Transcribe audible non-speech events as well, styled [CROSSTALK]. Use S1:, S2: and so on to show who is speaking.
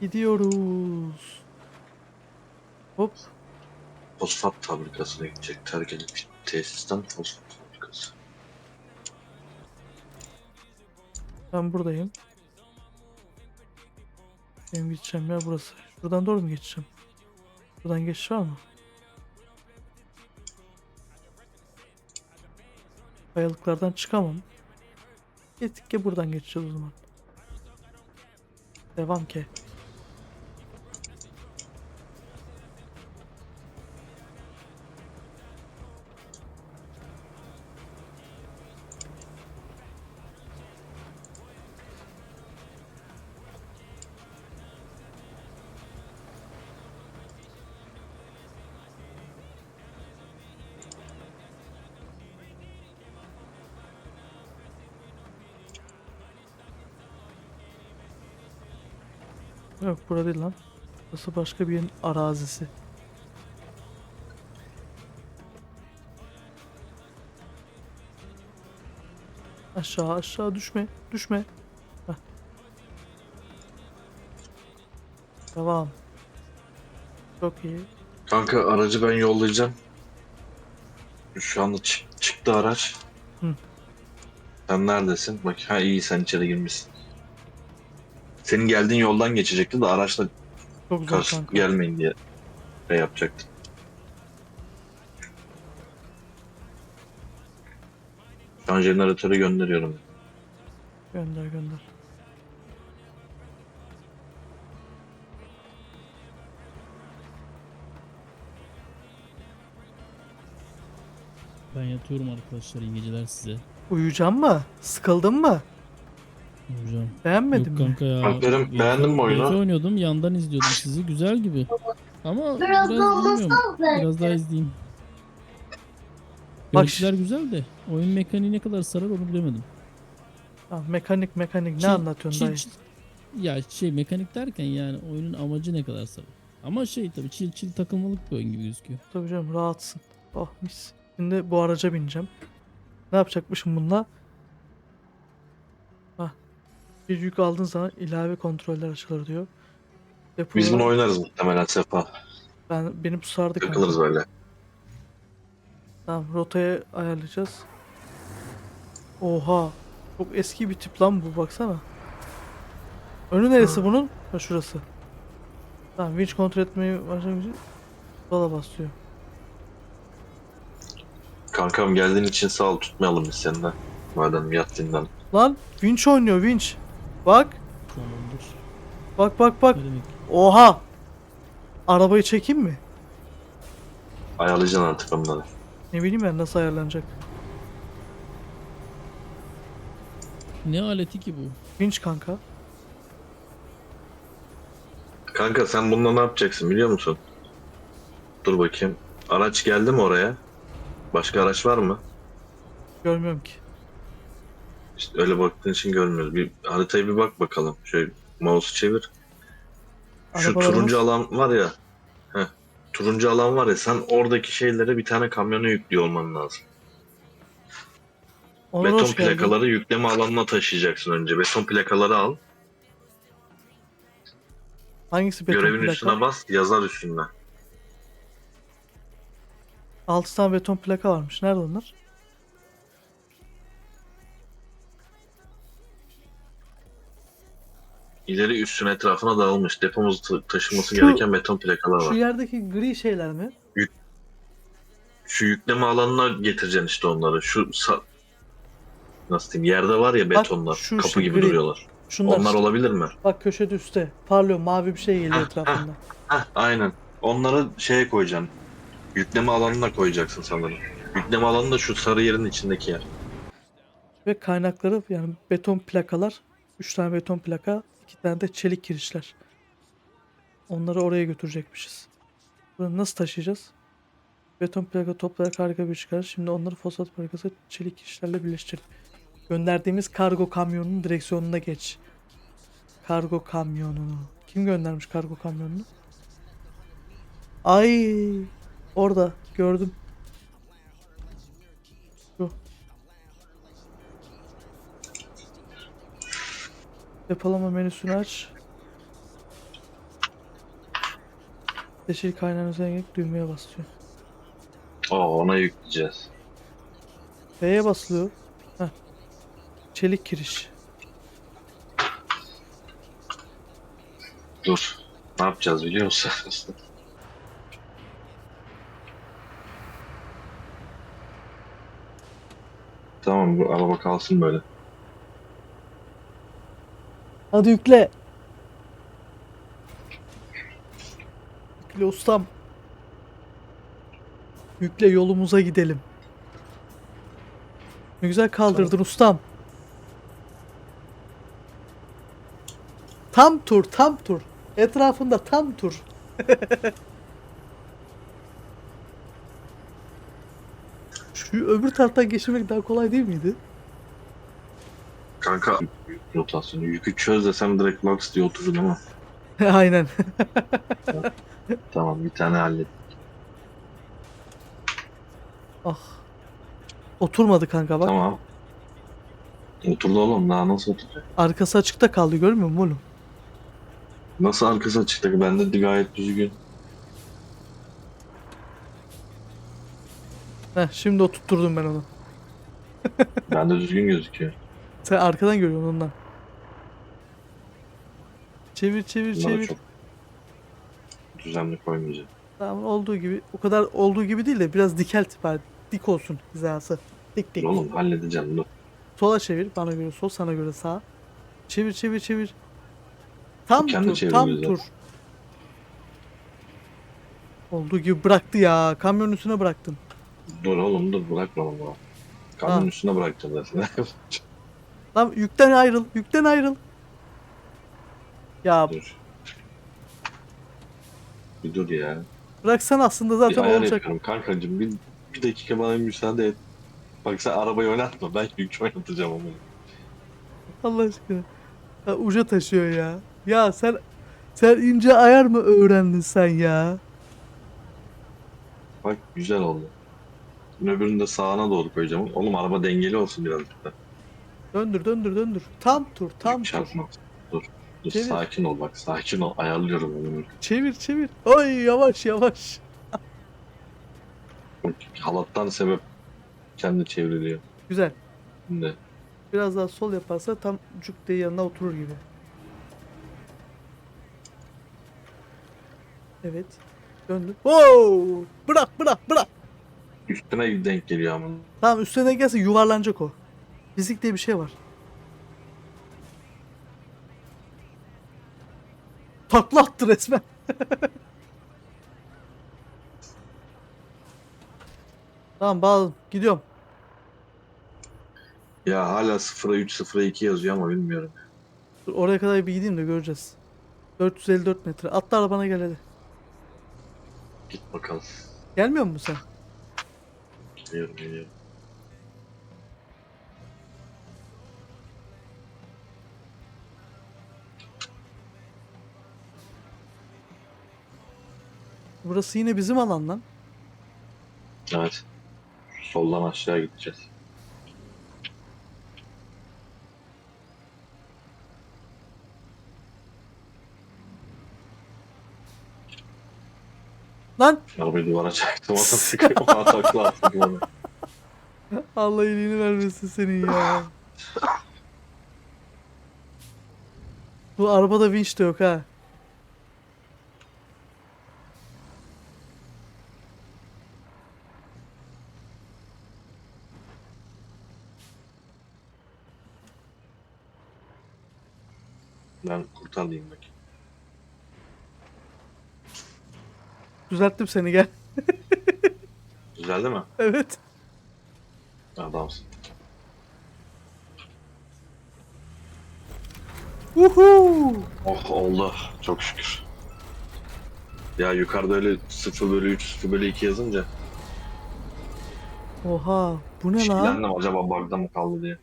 S1: Gidiyoruz. Hop.
S2: Fosfat fabrikasına gidecek. Terk edilmiş tesisten fosfat fabrikası.
S1: Ben buradayım. Benim gideceğim yer burası. Şuradan doğru mu geçeceğim? Buradan geçiş var mı? Kayalıklardan çıkamam. Gittikçe buradan geçeceğiz o zaman. Devam ki. Yok burada değil lan. Burası başka bir yerin arazisi. Aşağı aşağı düşme düşme. Heh. Devam. Çok iyi.
S2: Kanka aracı ben yollayacağım. Şu anda çık- çıktı araç.
S1: Hı.
S2: Sen neredesin? Bak ha iyi sen içeri girmişsin. Senin geldiğin yoldan geçecekti de araçla
S1: Çok zor
S2: karşı
S1: kanka.
S2: gelmeyin diye şey yapacaktım. Şu an jeneratörü gönderiyorum.
S1: Gönder gönder.
S3: Ben yatıyorum arkadaşlar. iyi geceler size.
S1: Uyuyacağım mı? Sıkıldın mı?
S3: Hocam.
S1: Beğenmedin
S3: Yok
S1: mi?
S3: kanka ya.
S2: Alper'im,
S3: Gece-
S2: beğendin mi oyunu?
S3: gece oynuyordum. Yandan izliyordum sizi. Güzel gibi. Ama
S4: Biraz
S3: biraz,
S4: daha olmasana
S3: Biraz daha izleyeyim.
S1: Bak
S3: Görüntüler güzel de oyun mekaniği ne kadar sarar onu bilemedim.
S1: Ha, mekanik mekanik ne
S3: Çil-
S1: anlatıyorsun
S3: çil-
S1: dayı?
S3: Ya şey mekanik derken yani oyunun amacı ne kadar sarar. Ama şey tabii çil çil takılmalık bir oyun gibi gözüküyor.
S1: Tabii canım rahatsın. Oh mis. Şimdi bu araca bineceğim. Ne yapacakmışım bununla? Bir yük aldığın zaman ilave kontroller açılır diyor. Depo
S2: Biz bunu oynarız muhtemelen Sefa.
S1: ben benim sardı kanka.
S2: Takılırız böyle.
S1: Tamam rotaya ayarlayacağız. Oha. Çok eski bir tip lan bu baksana. Önü neresi bunun? Ha şurası. Tamam winch kontrol etmeyi başlamayacak. Sola basıyor.
S2: Kankam geldiğin için sağ ol tutmayalım biz senden. Madem yat dinlen.
S1: Lan winch oynuyor winch. Bak.
S3: Tamamdır.
S1: Bak bak bak.
S3: Ne demek?
S1: Oha. Arabayı çekeyim mi?
S2: Ayarlayacaksın artık onları.
S1: Ne bileyim ben nasıl ayarlanacak.
S3: Ne aleti ki bu?
S1: Winch kanka.
S2: Kanka sen bununla ne yapacaksın biliyor musun? Dur bakayım. Araç geldi mi oraya? Başka araç var mı?
S1: Görmüyorum ki.
S2: İşte öyle baktığın için görmüyoruz. Bir haritaya bir bak bakalım. Şöyle mouse'u çevir. Şu
S1: Arabalarımız-
S2: turuncu alan var ya. Heh, turuncu alan var ya sen oradaki şeylere bir tane kamyona yüklüyor olman lazım.
S1: Onur
S2: Beton
S1: hoş geldin.
S2: plakaları yükleme alanına taşıyacaksın önce. Beton plakaları al.
S1: Hangisi beton
S2: görevin
S1: plaka?
S2: üstüne bas. Yazar üstünde.
S1: 6 tane beton plaka varmış. Nerede onlar?
S2: İleri üstün etrafına dağılmış. Depomuzu ta- taşıması
S1: Şu-
S2: gereken beton plakalar
S1: Şu
S2: var.
S1: yerdeki gri şeyler mi?
S2: Şu yükleme alanına getireceksin işte onları. Şu sa- nasıl diyeyim yerde var ya betonlar.
S1: şu
S2: kapı
S1: şey,
S2: gibi
S1: gri.
S2: duruyorlar.
S1: Şunlar
S2: Onlar
S1: işte.
S2: olabilir mi?
S1: Bak köşede üstte. Parlıyor mavi bir şey geliyor
S2: Heh,
S1: etrafında.
S2: Heh, aynen. Onları şeye koyacaksın. Yükleme alanına koyacaksın sanırım. Yükleme alanı da şu sarı yerin içindeki yer.
S1: Ve kaynakları yani beton plakalar. 3 tane beton plaka. 2 tane de çelik kirişler. Onları oraya götürecekmişiz. Bunu nasıl taşıyacağız? Beton plaka toplayarak harika bir çıkar. Şimdi onları fosfat plakası çelik kirişlerle birleştirelim. Gönderdiğimiz kargo kamyonunun direksiyonuna geç. Kargo kamyonunu. Kim göndermiş kargo kamyonunu? Ay orada gördüm. Depolama menüsünü aç. Yeşil kaynağın üzerine düğmeye basıyor.
S2: Oo ona yükleyeceğiz.
S1: B'ye basılıyor. Heh. Çelik kiriş.
S2: Dur. Ne yapacağız biliyor musun? [LAUGHS] tamam bu araba kalsın böyle.
S1: Hadi yükle. Yükle ustam. Yükle yolumuza gidelim. Ne güzel kaldırdın ustam. Tam tur, tam tur. Etrafında tam tur. [LAUGHS] Şu öbür taraftan geçirmek daha kolay değil miydi?
S2: Kanka rotasyonu. Yükü çöz desem direkt Lux diye oturur ama. [LAUGHS]
S1: Aynen.
S2: Tamam bir tane hallet.
S1: ah. Oturmadı kanka bak.
S2: Tamam. Oturdu oğlum daha nasıl oturacak?
S1: Arkası açıkta kaldı görmüyor musun oğlum?
S2: Nasıl arkası açıkta? Bende de gayet düzgün.
S1: Heh, şimdi oturtturdum ben onu. [LAUGHS]
S2: Bende düzgün gözüküyor.
S1: Sen arkadan görüyorsun ondan. Çevir çevir
S2: Bunları
S1: çevir.
S2: çok düzenli koymayacağım.
S1: Tamam olduğu gibi. O kadar olduğu gibi değil de biraz dikel var. Dik olsun hizası. Dik dik.
S2: Oğlum halledeceğim dur.
S1: Sola çevir. Bana göre sol, sana göre sağ. Çevir çevir çevir. Tam
S2: Kendi
S1: tur, tam
S2: zaten.
S1: tur. Olduğu gibi bıraktı ya. Kamyonun üstüne bıraktın.
S2: Dur oğlum dur bırakma onu. Kamyonun
S1: Ha.
S2: üstüne bırakacağım zaten. [LAUGHS]
S1: Lan yükten ayrıl. Yükten ayrıl. Ya
S2: dur. Bir dur ya.
S1: bıraksan aslında
S2: Bir
S1: zaten
S2: ayar
S1: olacak.
S2: yapıyorum kankacığım. Bir, bir dakika bana müsaade et. Bak sen arabayı oynatma. Ben yük oynatacağım onu.
S1: Allah aşkına. Ya uca taşıyor ya. Ya sen sen ince ayar mı öğrendin sen ya?
S2: Bak güzel oldu. Şimdi öbürünü de sağına doğru koyacağım. Oğlum araba dengeli olsun birazcık da.
S1: Döndür döndür döndür. Tam tur tam tur.
S2: çarpmaz. Dur. Dur
S1: Çevir.
S2: sakin ol bak sakin ol. Ayarlıyorum onu.
S1: Çevir çevir. Ay yavaş yavaş. [LAUGHS]
S2: Halattan sebep kendi çevriliyor.
S1: Güzel.
S2: Şimdi
S1: Biraz daha sol yaparsa tam cuk diye yanına oturur gibi. Evet. Döndür. Wow! Bırak bırak bırak.
S2: üstüne denk geliyor ama.
S1: Tamam üstüne gelse yuvarlanacak o. Fizik diye bir şey var. Takla attı resmen. [LAUGHS] tamam bağladım. Gidiyorum.
S2: Ya hala 0'a 3 0'a 2 yazıyor ama bilmiyorum.
S1: Dur, oraya kadar bir gideyim de göreceğiz. 454 metre. Atla arabana gel hadi.
S2: Git bakalım.
S1: Gelmiyor musun sen?
S2: Geliyorum geliyorum.
S1: Burası yine bizim alan lan.
S2: Evet. Soldan aşağı gideceğiz.
S1: Lan!
S2: Arabayı duvara çaktım. Ona sıkıyor. Bana takla attı duvara.
S1: Allah iyiliğini vermesin senin ya. Bu arabada vinç de yok ha.
S2: Ben kurtarayım bak.
S1: Düzelttim seni gel. [LAUGHS]
S2: Düzeldi mi?
S1: Evet.
S2: Adamsın.
S1: Uhu.
S2: Oh oldu. Çok şükür. Ya yukarıda öyle 0 bölü 3, 0 bölü 2 yazınca
S1: Oha. Bu ne lan?
S2: şikillendim acaba bug'da mı kaldı diye.